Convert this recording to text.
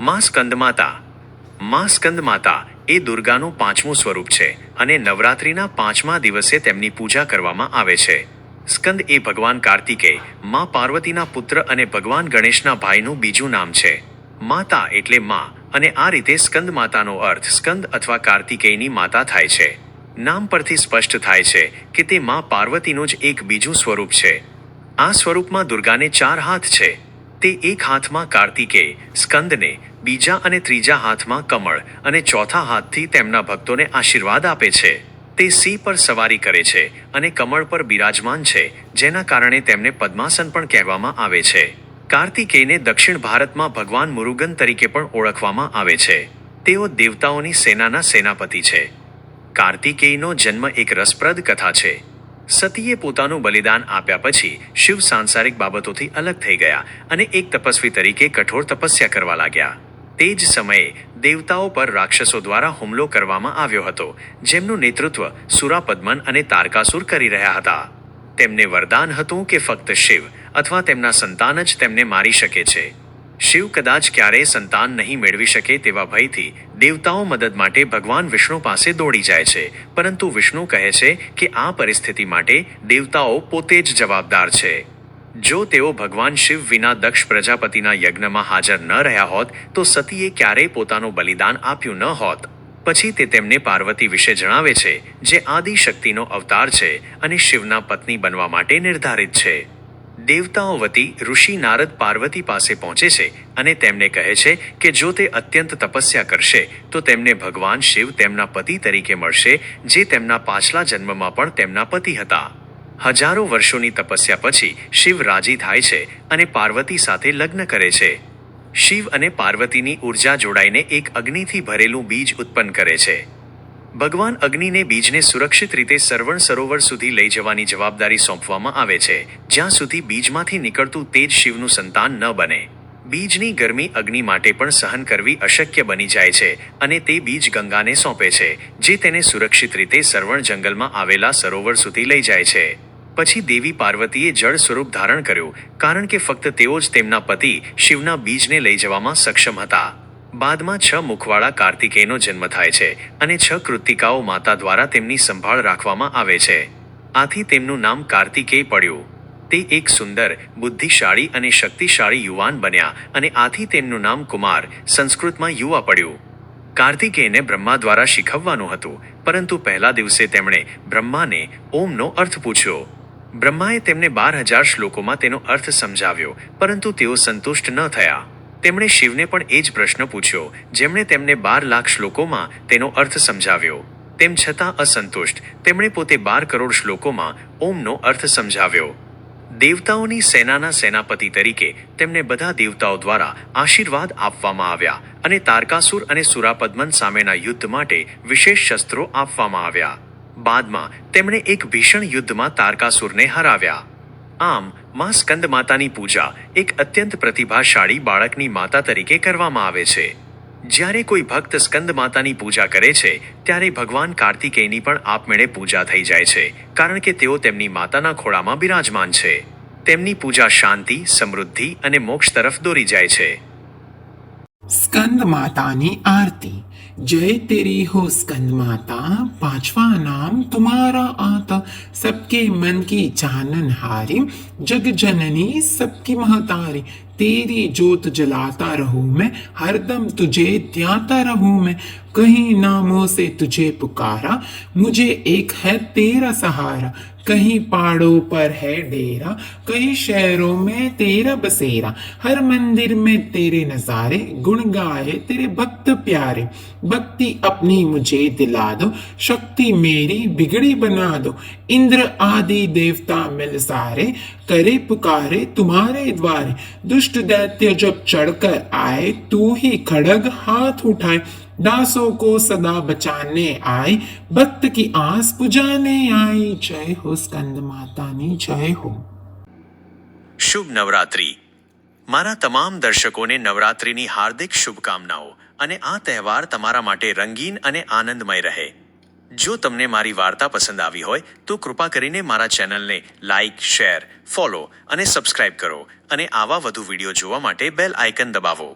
માં સ્કંદમાતા માં સ્કંદમાતા એ દુર્ગાનું પાંચમું સ્વરૂપ છે અને નવરાત્રિના પાંચમા દિવસે તેમની પૂજા કરવામાં આવે છે. સ્કંદ એ ભગવાન કાર્તિકેયમાં પાર્વતીના પુત્ર અને ભગવાન ગણેશના ભાઈનું બીજું નામ છે. માતા એટલે માં અને આ રીતે સ્કંદ માતાનો અર્થ સ્કંદ અથવા કાર્તિકેયની માતા થાય છે. નામ પરથી સ્પષ્ટ થાય છે કે તે માં પાર્વતીનું જ એક બીજું સ્વરૂપ છે. આ સ્વરૂપમાં દુર્ગાને ચાર હાથ છે. તે એક હાથમાં કાર્તિકેય સ્કંદને, બીજા અને ત્રીજા હાથમાં કમળ અને ચોથા હાથથી તેમના ભક્તોને આશીર્વાદ આપે છે. તે સિંહ પર સવારી કરે છે અને કમળ પર બિરાજમાન છે, જેના કારણે તેમને પદ્માસન પણ કહેવામાં આવે છે. કાર્તિકેયને દક્ષિણ ભારતમાં ભગવાન મુરુગન તરીકે પણ ઓળખવામાં આવે છે. તેઓ દેવતાઓની સેનાના સેનાપતિ છે. કાર્તિકેયનો જન્મ એક રસપ્રદ કથા છે. સતીએ પોતાનું બલિદાન આપ્યા પછી શિવ સાંસારિક બાબતોથી અલગ થઈ ગયા અને એક તપસ્વી તરીકે કઠોર તપસ્યા કરવા લાગ્યા. તે જ સમયે દેવતાઓ પર રાક્ષસો દ્વારા હુમલો કરવામાં આવ્યો હતો, જેમનું નેતૃત્વ સુરાપદ્મન અને તારકાસુર કરી રહ્યા હતા. તેમને વરદાન હતું કે ફક્ત શિવ અથવા તેમના સંતાન જ તેમને મારી શકે છે. શિવ કદાચ ક્યારેય સંતાન નહીં મેળવી શકે તેવા ભયથી દેવતાઓ મદદ માટે ભગવાન વિષ્ણુ પાસે દોડી જાય છે. પરંતુ વિષ્ણુ કહે છે કે આ પરિસ્થિતિ માટે દેવતાઓ પોતે જ જવાબદાર છે. જો તેઓ ભગવાન શિવ વિના દક્ષ પ્રજાપતિના યજ્ઞમાં હાજર ન રહ્યા હોત, તો સતીએ ક્યારેય પોતાનું બલિદાન આપ્યું ન હોત. પછી તે તેમને પાર્વતી વિશે જણાવે છે, જે આદિ શક્તિનો અવતાર છે અને શિવના પત્ની બનવા માટે નિર્ધારિત છે. દેવતાઓ વતી ઋષિ નારદ પાર્વતી પાસે પહોંચે છે અને તેમને કહે છે કે જો તે અત્યંત તપસ્યા કરશે, તો તેમને ભગવાન શિવ તેમના પતિ તરીકે મળશે, જે તેમના પાછલા જન્મમાં પણ તેમના પતિ હતા. હજારો વર્ષોની તપસ્યા પછી શિવ રાજી થાય છે અને પાર્વતી સાથે લગ્ન કરે છે. શિવ અને પાર્વતીની ઊર્જા જોડાઈને એક અગ્નિથી ભરેલું બીજ ઉત્પન્ન કરે છે. ભગવાન અગ્નિને બીજને સુરક્ષિત રીતે સરવણ સરોવર સુધી લઈ જવાની જવાબદારી સોંપવામાં આવે છે. જ્યાં સુધી બીજમાંથી નીકળતું તેજ શિવનું સંતાન ન બને. બીજની ગરમી અગ્નિ માટે પણ સહન કરવી અશક્ય બની જાય છે અને તે બીજ ગંગાને સોંપે છે, જે તેને સુરક્ષિત રીતે સરવણ જંગલમાં આવેલા સરોવર સુધી લઈ જાય છે. પછી દેવી પાર્વતીએ જળ સ્વરૂપ ધારણ કર્યું, કારણ કે ફક્ત તેઓ જ તેમના પતિ શિવના બીજને લઈ જવામાં સક્ષમ હતા. બાદમાં છ મુખવાળા કાર્તિકેયનો જન્મ થાય છે અને છ કૃતિકાઓ માતા દ્વારા તેમની સંભાળ રાખવામાં આવે છે. આથી તેમનું નામ કાર્તિકેય પડ્યું. તે એક સુંદર, બુદ્ધિશાળી અને શક્તિશાળી યુવાન બન્યા અને આથી તેમનું નામ કુમાર, સંસ્કૃતમાં યુવા પડ્યું. કાર્તિકેયને બ્રહ્મા દ્વારા શીખવવાનું હતું, પરંતુ પહેલા દિવસે તેમણે બ્રહ્માને ઓમનો અર્થ પૂછ્યો. બ્રહ્માએ તેમને બાર હજાર શ્લોકોમાં તેનો અર્થ સમજાવ્યો, પરંતુ તેઓ સંતુષ્ટ ન થયા. તેમણે શિવને પણ એ જ પ્રશ્ન પૂછ્યો, જેમણે તેમને બાર લાખ શ્લોકોમાં તેનો અર્થ સમજાવ્યો. તેમ છતાં અસંતુષ્ટ, તેમણે પોતે બાર કરોડ શ્લોકોમાં ઓમનો અર્થ સમજાવ્યો. દેવતાઓની સેનાના સેનાપતિ તરીકે તેમને બધા દેવતાઓ દ્વારા આશીર્વાદ આપવામાં આવ્યા અને તારકાસુર અને સુરાપદ્મન સામેના યુદ્ધ માટે વિશેષ શસ્ત્રો આપવામાં આવ્યા. બાદમાં તેમણે એક ભીષણ યુદ્ધમાં તારકાસુરને હરાવ્યા. આમ, માં સ્કંદ માતાની પૂજા એક અત્યંત પ્રતિભાશાળી બાળકની માતા તરીકે કરવામાં આવે છે. જ્યારે કોઈ ભક્ત સ્કંદ માતાની પૂજા કરે છે, ત્યારે ભગવાન કાર્તિકેયની પણ આપમેળે પૂજા થઈ જાય છે, કારણ કે તેઓ તેમની માતાના ખોળામાં બિરાજમાન છે. તેમની પૂજા શાંતિ, સમૃદ્ધિ અને મોક્ષ તરફ દોરી જાય છે. स्कंद मातानी आरती। जय तेरी हो स्कंद माता पांचवा नाम तुम्हारा आता। सबके मन की जानन हारी, जग जननी सबकी महतारी। तेरी जोत जलाता रहूँ मैं हरदम तुझे ध्याता रहूँ मैं। कहीं नामों से तुझे पुकारा, मुझे एक है तेरा सहारा। कहीं पहाड़ों पर है डेरा, कहीं शहरों में तेरा बसेरा। हर मंदिर में तेरे नजारे, गुण गाए तेरे भक्त प्यारे। भक्ति अपनी मुझे दिला दो, शक्ति मेरी बिगड़ी बना दो। इंद्र आदि देवता मिल सारे, करे पुकारे तुम्हारे द्वारे। दुष्ट दैत्य जब चढ़कर आए, तू ही खड़ग हाथ उठाए। दासों को सदा बचाने आई भक्त की आस पुजाने आई जय हो स्कंद मातानी जय हो શુભ નવરાત્રી મારા તમામ દર્શકોને નવરાત્રીની હાર્દિક શુભકામનાઓ અને આ તહેવાર તમારા માટે રંગીન અને આનંદમય રહે જો તમને મારી વાર્તા પસંદ આવી હોય તો કૃપા કરીને મારા ચેનલને લાઇક શેર ફોલો અને સબસ્ક્રાઇબ કરો અને આવા વધુ વિડીયો જોવા માટે બેલ આઇકન દબાવો